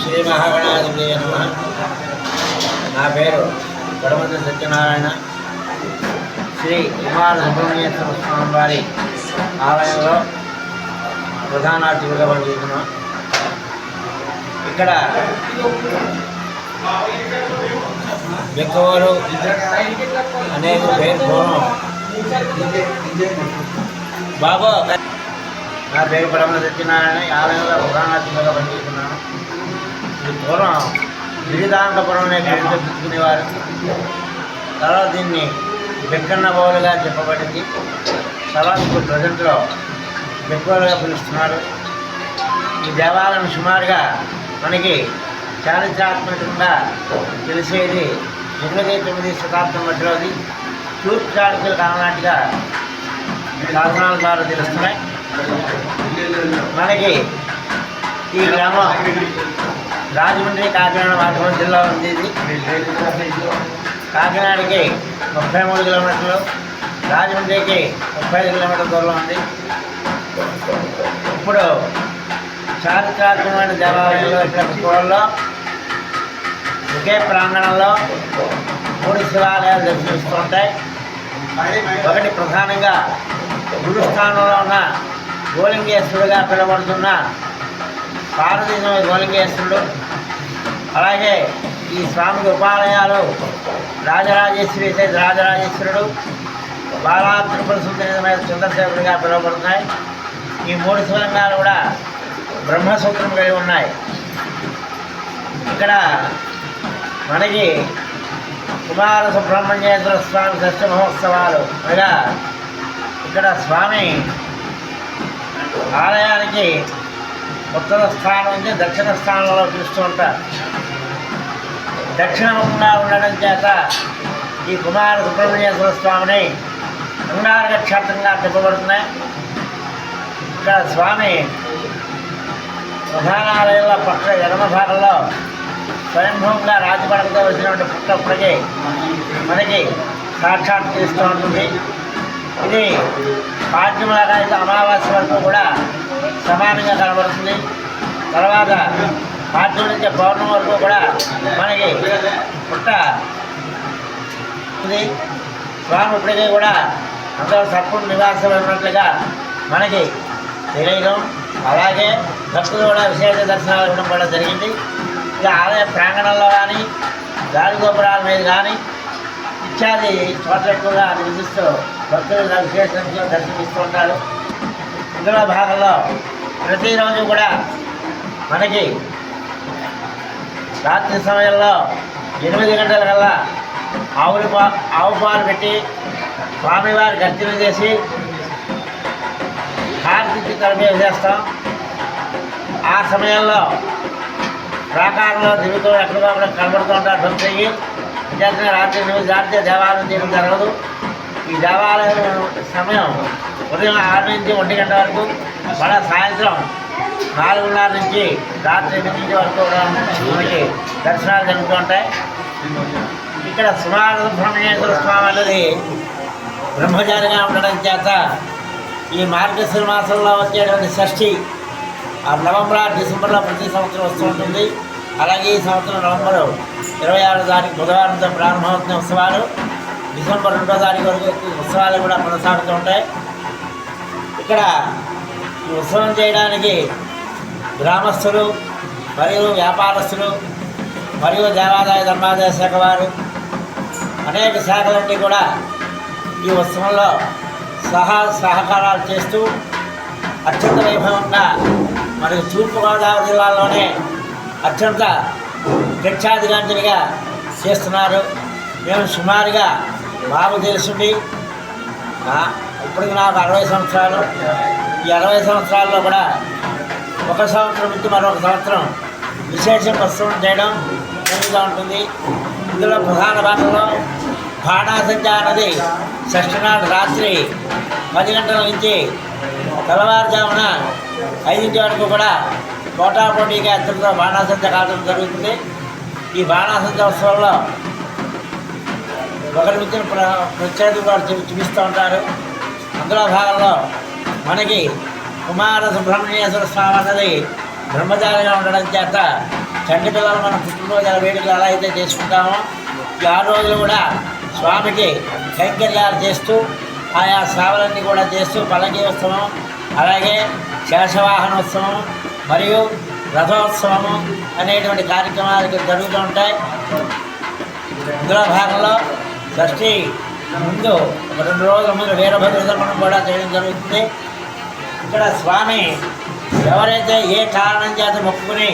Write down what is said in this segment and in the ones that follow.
శ్రీ మహాగణాధిపతి నమ. నా పేరు గడమంత్రి సత్యనారాయణ. శ్రీ కుమార సుబ్రహ్మణ్యేశ్వర స్వామి వారి ఆలయంలో ప్రధాన పనిచేస్తున్నాం. ఇక్కడ ఎక్కువరు అనేక పేరు పూర్వం బాబు నా పేరు పరమ సత్యనారాయణ ఈ ఆలయంలో ప్రధాన పనిచేస్తున్నాను. ఇది పూర్వం గిరిదానంతపురం అనే పేరు చెప్పుకునేవారు తర్వాత దీన్ని బిక్కన్న బౌలుగా చెప్పబడింది. తర్వాత ఇప్పుడు ప్రజెంట్లో బెక్కువలుగా పిలుస్తున్నారు. ఈ దేవాలయం సుమారుగా మనకి చారిత్రాత్మకంగా తెలిసేది ఎనిమిది తొమ్మిది శతాబ్దం మధ్యలోది తూర్పు చాళుక్యుల కాలనాటిగా శాసనాల ద్వారా తెలుస్తున్నాయి. మనకి ఈ గ్రామం రాజమండ్రి కాకినాడ మార్గం జిల్లా ఉంది ఇది. కాకినాడకి ముప్పై మూడు కిలోమీటర్లు రాజమండ్రికి ముప్పై ఐదు కిలోమీటర్ల దూరంలో ఉంది. ఇప్పుడు చారిత్రాత్మకమైన దేవాలయంలో ఇక్కడ ఒకే ప్రాంగణంలో మూడు శివాలయాలు దర్శనమిస్తుంటాయి ఒకటి ప్రధానంగా గురుస్థానంలో ఉన్న గోలింగేశ్వరుడుగా పిలువడుతున్న పార్వతీదేవి గోలింగేశ్వరుడు. అలాగే ఈ స్వామికి ఉపాలయాలు రాజరాజేశ్వరి రాజరాజేశ్వరుడు బాలా త్రిపుర సుందరమైన చంద్రశేఖరుడిగా పిలువబడుతున్నాయి. ఈ మూడు శివలింగాలు కూడా బ్రహ్మసూత్రం కలిగి ఉన్నాయి. ఇక్కడ మనకి కుమార సుబ్రహ్మణ్యేశ్వర స్వామి షష్ఠ మహోత్సవాలు. అనగా ఇక్కడ స్వామి ఆలయానికి ఉత్తర స్థానం నుంచి దక్షిణ స్థానంలో పిలుస్తూ ఉంటారు. దక్షిణముగా ఉండడం చేత ఈ కుమార సుబ్రహ్మణ్యేశ్వర స్వామిని అంగారక క్షేత్రంగా చెప్పబడుతున్నాయి ఇక్కడ స్వామి ప్రధాన ఆలయంలో పక్క ఎడమ భాగంలో స్వయంభూంగా రాజపడకతో వచ్చినటువంటి పుట్టప్పటికి మనకి సాక్షాత్ చేస్తూ ఉంటుంది. ఇది పాఠ్యములాగా అయితే అమావాస్య వరకు కూడా సమానంగా కనబడుతుంది. తర్వాత పాఠ్యం నుంచి పౌర్ణం వరకు కూడా మనకి పుట్ట ఉంది. స్వామి ఇప్పటికీ కూడా అందరూ సత్పుడు నివాసం ఉన్నట్లుగా మనకి తెలియడం. అలాగే భక్తులు కూడా విశేష దర్శనాలు ఇవ్వడం కూడా జరిగింది. ఇక ఆలయ ప్రాంగణంలో కానీ గాలి గోపురాల మీద కానీ ఇత్యాది చోట్ల కూడా నివసిస్తూ భక్తులు విశేష సంఖ్యలో దర్శనమిస్తూ ఉంటారు ఇందులో భాగంలో ప్రతిరోజు కూడా మనకి రాత్రి సమయంలో ఎనిమిది గంటల కల్లా ఆవులు పా ఆవు పాలు పెట్టి స్వామివారి గర్జన చేసి హారతి తలపే చేస్తాం ఆ సమయంలో ప్రాకారంలో దిగుతూ ఎక్కడో అక్కడ కనబడుతూ ఉంటారు భక్తులకి. చేసిన రాత్రి ఎనిమిది దాటితే దేవాలయం చేయడం జరగదు. ఈ దేవాలయం సమయం ఉదయం ఆరు నుంచి ఒంటి గంట వరకు మళ్ళా సాయంత్రం నాలుగున్నర నుంచి రాత్రి ఎనిమిది వరకు కూడా మనకి దర్శనాలు జరుగుతూ ఉంటాయి. ఇక్కడ సుమారు సుబ్రహ్మణ్యేశ్వర స్వామి అనేది బ్రహ్మచారిగా ఉండడం చేత ఈ మార్గశిర మాసంలో వచ్చేటువంటి షష్ఠి ఆ నవంబర్ డిసెంబర్లో ప్రతి సంవత్సరం వస్తూ ఉంటుంది. అలాగే ఈ సంవత్సరం నవంబర్ ఇరవై ఆరో తారీఖు బుధవారంతో ప్రారంభమవుతున్న ఉత్సవాలు. డిసెంబర్ రెండో తారీఖు వరకు ఈ ఉత్సవాలు కూడా కొనసాగుతూ ఉంటాయి. ఇక్కడ ఈ ఉత్సవం చేయడానికి గ్రామస్తులు మరియు వ్యాపారస్తులు మరియు దేవాదాయ ధర్మాదాయ శాఖ వారు అనేక శాఖలన్నీ కూడా ఈ ఉత్సవంలో సహా సహకారాలు చేస్తూ అత్యంత వైభవంగా మరియు తూర్పుగోదావరి జిల్లాలోనే అత్యంత ప్రఖ్యాతిగాంచనిగా చేస్తున్నారు. మేము సుమారుగా బాబు తెలుసుండి నా- ఇప్పటికి నాకు అరవై సంవత్సరాలు. ఈ అరవై సంవత్సరాల్లో కూడా ఒక సంవత్సరం నుంచి మరొక సంవత్సరం విశేషం ప్రస్తుతం చేయడం జరుగుతూ ఉంటుంది. ఇందులో ప్రధాన భాగంలో బాణాసంచ అన్నది షష్టినాడు రాత్రి పది గంటల నుంచి తెల్లవారుజామున ఐదింటి వరకు కూడా పోటాపోటీగా అత్యంత బాణాసంచ కావడం జరుగుతుంది. ఈ బాణాసంచ ఉత్సవంలో ఒకరి నుంచి ప్రత్యేకత వారు చూ- చూపిస్తూ ఉంటారు. అందులో భాగంలో మనకి కుమార సుబ్రహ్మణ్యేశ్వర స్వామి అన్నది బ్రహ్మచారిగా ఉండడం చేత చండి పిల్లలు మనం పుట్టినరోజు వేడుకలు ఎలా అయితే చేసుకుంటామో ఈ ఆరు రోజులు కూడా స్వామికి కైంకర్యాలు చేస్తూ ఆయా సేవలన్నీ కూడా చేస్తూ పలకీ ఉత్సవం అలాగే శేషవాహనోత్సవం మరియు రథోత్సవము అనేటువంటి కార్యక్రమాలు ఇక్కడ జరుగుతూ ఉంటాయి. ఇందులో భాగంలో షష్ఠి ముందు ఒక రెండు రోజుల ముందు వీరభద్ర దర్శనం కూడా చేయడం జరుగుతుంది. ఇక్కడ స్వామి ఎవరైతే ఏ కారణం చేత మొక్కుకుని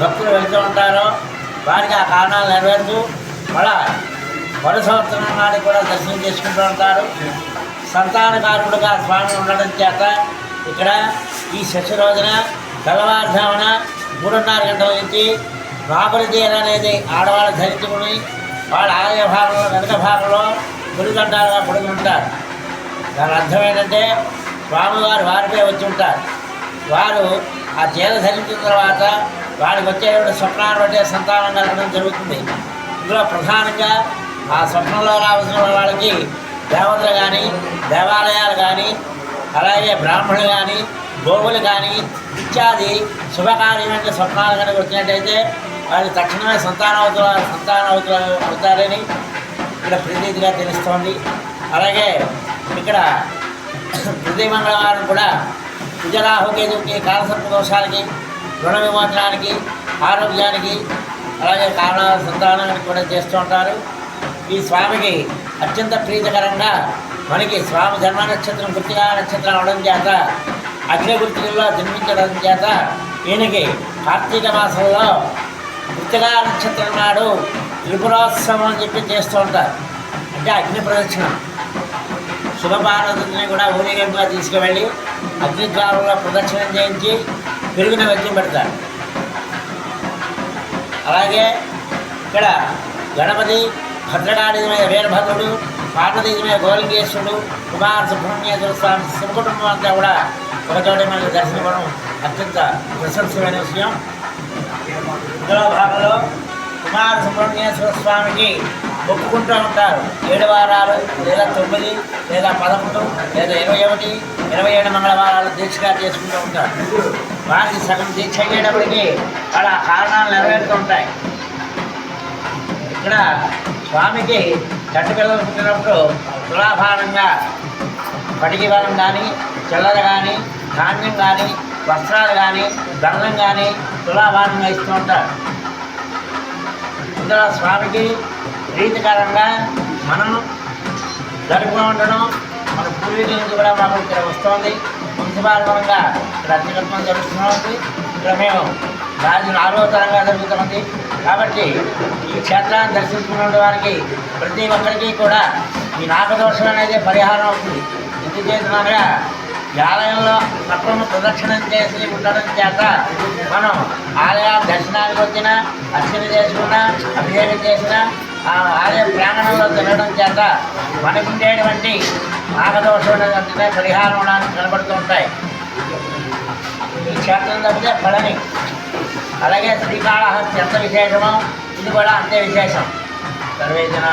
భక్తులు వెళ్తూ ఉంటారో వారికి ఆ కారణాలు నెరవేరుతూ మళ్ళా మరు సంవత్సరం నాడు కూడా దర్శనం చేసుకుంటూ ఉంటారు. సంతానకారుడుగా స్వామి ఉండడం చేత ఇక్కడ ఈ శశి రోజున తెల్లవారుజామున మూడున్నర గంటల నుంచి రాబడి తీర అనేది ఆడవాళ్ళు ధరించుకుని వాళ్ళ ఆలయ భాగంలో వెనక భాగంలో గుడిగంటాలుగా పడుకుని ఉంటారు. దాని అర్థం ఏంటంటే స్వామివారు వారిపై వచ్చి ఉంటారు. వారు ఆ చీర ధరించిన తర్వాత వారికి వచ్చేటువంటి స్వప్నాన్ని బట్టే సంతానం కలగడం జరుగుతుంది. ఇందులో ప్రధానంగా ఆ స్వప్నంలో రావాల్సిన వాళ్ళకి దేవతలు కానీ దేవాలయాలు కానీ అలాగే బ్రాహ్మణులు కానీ గోవులు కానీ ఇత్యాది శుభకార్యమైన స్వప్నాలు కనుక వచ్చినట్టయితే వారికి తక్షణమే సంతానవతుల సంతానవతులు అవుతారని ఇక్కడ ప్రతీతిగా తెలుస్తోంది. అలాగే ఇక్కడ ప్రతి మంగళవారం కూడా కుజరాహుకేతుకి కాలసర్ప దోషాలకి రుణ విమోచనానికి ఆరోగ్యానికి అలాగే కారణ సంతానానికి కూడా చేస్తూ ఉంటారు. ఈ స్వామికి అత్యంత ప్రీతికరంగా మనకి స్వామి జన్మ నక్షత్రం కృతిగా నక్షత్రం అవడం చేత అగ్ని గుర్తుల్లో జన్మించడం చేత ఈయనకి కార్తీక మాసంలో వృత్తిగా నక్షత్రం నాడు త్రిపురోత్సవం అని చెప్పి చేస్తూ ఉంటారు. అంటే అగ్ని ప్రదక్షిణం. శుభపార్వతిని కూడా ఊరేగింపుగా తీసుకువెళ్ళి అగ్నిద్వారంలో ప్రదక్షిణం చేయించి పెరుగున వ్యక్తి పెడతారు. అలాగే ఇక్కడ గణపతి భద్రకాళి మీద వీరభద్రుడు పార్వతీ మీద గోలింగేశ్వరుడు కుమార సుబ్రహ్మణ్యేశ్వర స్వామి శివకుటుంబం అంతా కూడా ఒకచోట దర్శనం ఇవ్వడం అత్యంత ప్రశంసమైన విషయం. ఇందులో భాగంలో కుమార సుబ్రహ్మణ్యేశ్వర స్వామికి ఒప్పుకుంటూ ఉంటారు. ఏడు వారాలు లేదా తొమ్మిది లేదా పదకొండు లేదా ఇరవై ఒకటి ఇరవై ఏడు మంగళవారాలు దీక్షగా చేసుకుంటూ ఉంటారు. వారికి సగం దీక్ష అయ్యేటప్పటికి వాళ్ళ కారణాలు నెరవేరుతూ ఉంటాయి. ఇక్కడ స్వామికి చట్టు పిల్లలు పుట్టినప్పుడు తులాభారంగా పటికి బలం కానీ చిల్లర కానీ ధాన్యం కానీ వస్త్రాలు కానీ దండం కానీ తులాభారంగా ఇస్తూ ఉంటారు. ఇందులో స్వామికి ప్రీతికరంగా మనం జరుపుకుని ఉండడం మన పూర్వీకుల నుంచి కూడా మాకు ఇక్కడ వస్తుంది. వంశపారంగా ఇక్కడ అత్యకత్వం జరుగుతున్నది ఇక్కడ మేము రాజు నాలుగో తరంగా జరుగుతున్నది కాబట్టి ఈ క్షేత్రాన్ని దర్శించుకున్న వారికి ప్రతి ఒక్కరికి కూడా ఈ నాగదోషం అనేది పరిహారం అవుతుంది. ఎందుకు ఈ ఆలయంలో తప్పను ప్రదక్షిణం చేసి ఉండడం చేత మనం ఆలయ దర్శనానికి వచ్చిన అర్చన చేసుకున్నా అభిషేకం చేసినా ఆ ఆలయ ప్రాంగణంలో తినడం చేత మనకు ఉండేటువంటి నాగదోషం అంటే పరిహారం అవడానికి కనబడుతూ ఉంటాయి. ఈ క్షేత్రం తప్పితే ఫలని. అలాగే శ్రీకాళహస్తి ఎంత విశేషమో ఇది కూడా అంతే విశేషం. సర్వే జనా